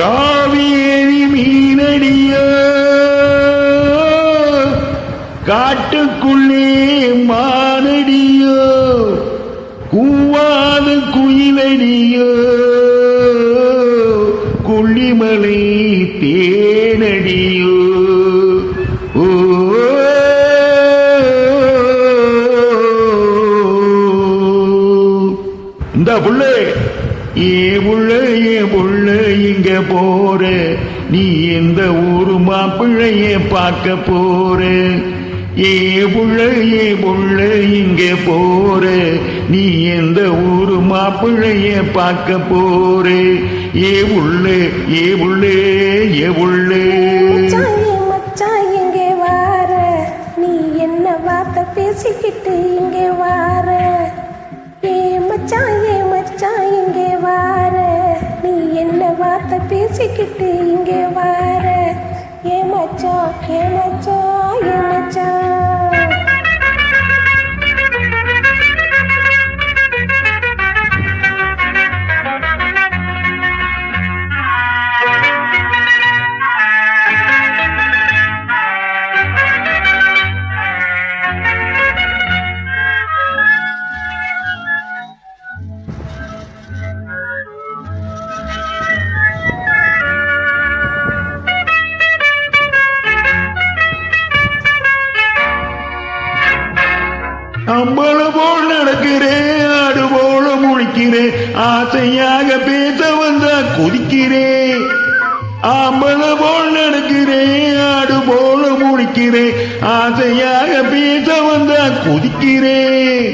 காவேரி மீனடிய. காட்டுக்குள்ளே மானடியோ. கூவாது குயிலடியோ. கொல்லிமலை தேனடியோ. ஓ. இந்த புள்ளே ஏ புள்ள ஏ புள்ள. இங்க போற? நீ எந்த ஊரு மாப்பிள்ளைய பார்க்க போற? ஏ புள்ள ஏ புள்ள இங்க போற. நீ எந்த ஊரு மாப்பிள்ளைய பார்க்க போற? ஏ உள்ள ஏ உள்ள ஏ உள்ள மச்சான் இங்கே வார. நீ என்ன வார்த்தை பேசிக்கிட்டு வார்த்தை பேசிக்கிட்டு இங்கே வார. ஏமாச்சா ஏமாச்சா ஏ அம்பள போல் நடக்கிறேன் ஆடு போல முழிக்கிறேன் ஆசையாக பேச வந்தா குதிக்கிறேன் ஆம்பள போல் நடக்கிறேன் ஆடு போல முழிக்கிறேன் ஆசையாக பேச வந்தா குதிக்கிறேன்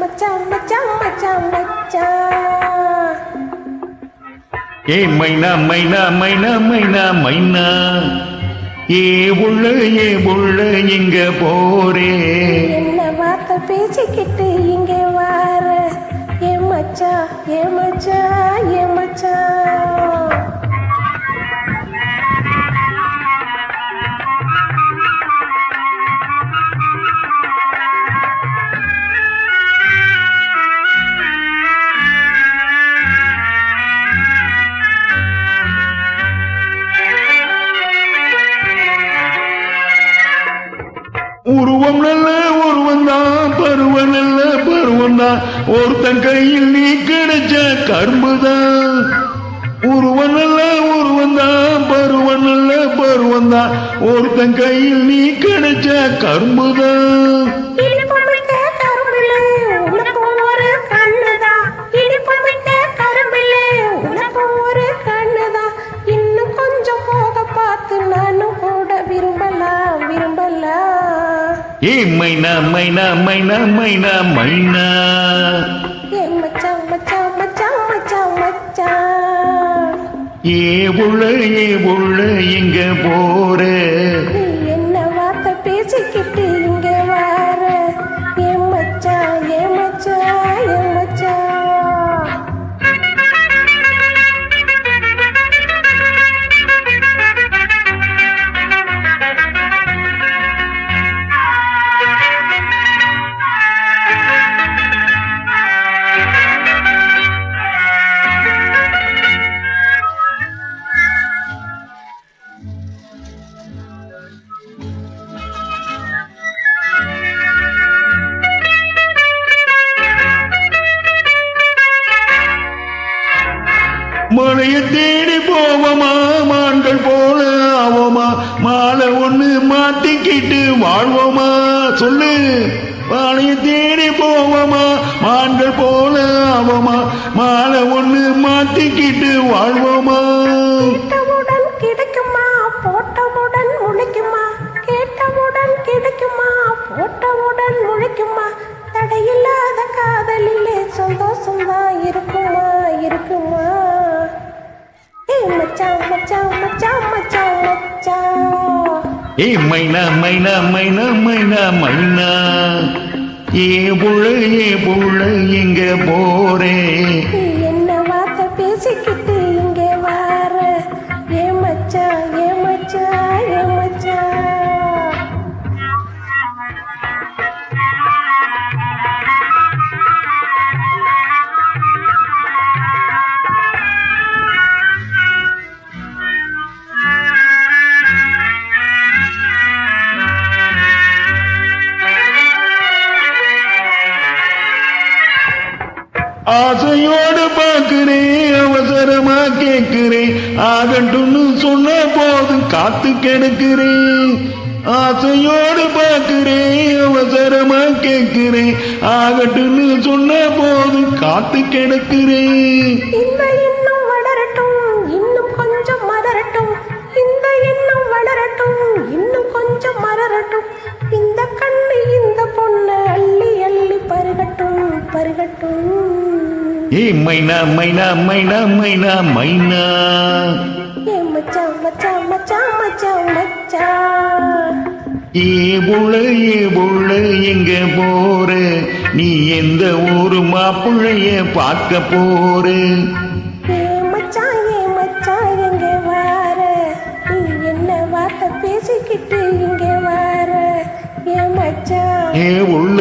மச்சான் மச்சான் மச்சான் மச்சான் ஏ மைனா மைனா மைனா மைனா மைனா. ஏ உள்ள ஏ உள்ள இங்க போறே. என்ன வார்த்தை பேசிக்கிட்டு இங்கே வார? ஏ மச்சா ஏ மச்சா உருவம் நல்ல உருவம் தான் பருவம் நல்ல பருவம் தான். ஒருத்தன் கையில் நீ கிடைச்ச கரும்புதான் உருவம் நல்ல உருவம் தான் பருவம் நல்ல பருவம் தான். ஒருத்தன் கையில் நீ கிடைச்ச கரும்புதான் மைனா மைனா மைனா மைனா மைனா மச்சான் மச்சான் மச்சான் மச்சான் மச்சான். ஏ உள்ள ஏ உள்ள இங்க போறே. மழையை தேடி போவோமா மான்கள் போல ஆவோமா? மாலை ஒண்ணு மாட்டிக்கிட்டு வாழ்வோமா? சொல்லு. மாலையை தேடி போவோமா? மான்கள் போல ஆவோமா? மாலை ஒண்ணு மாட்டிக்கிட்டு வாழ்வோமா? ஏய் மைனா மைனா மைனா மைனா மைனா. ஏ புள்ள ஏ புள்ள எங்க போறே? என்ன வார்த்தை பேசிக்கிட்டு இங்கே வார? ஏ மச்சான் ஆசையோடு பார்க்கிறேன் அவசரமா கேட்கிறேன். ஆகட்டும்னு சொன்ன போது காத்து கெடுக்கிறேன். ஆசையோடு பார்க்கிறேன் அவசரமா கேட்கிறேன். ஆகட்டும்னு சொன்ன போது காத்து கெடுக்கிறேன். இந்த எண்ணம் வளரட்டும் இன்னும் கொஞ்சம் மலரட்டும். இந்த எண்ணம் வளரட்டும் இன்னும் கொஞ்சம் மலரட்டும். இந்த கண்ணு இந்த பொண்ணு அள்ளி அள்ளி பருகட்டும் பருகட்டும். ஏ மைனா மைனா மைனா மைனா மைனா. ஏ புள்ள ஏ புள்ள எங்க போற? நீ எந்த ஊரு மாப்பிள்ளைய பார்க்க போற? பேசிக்கிட்டு இங்கே வார? ஏ மச்சான் ஏ உள்ள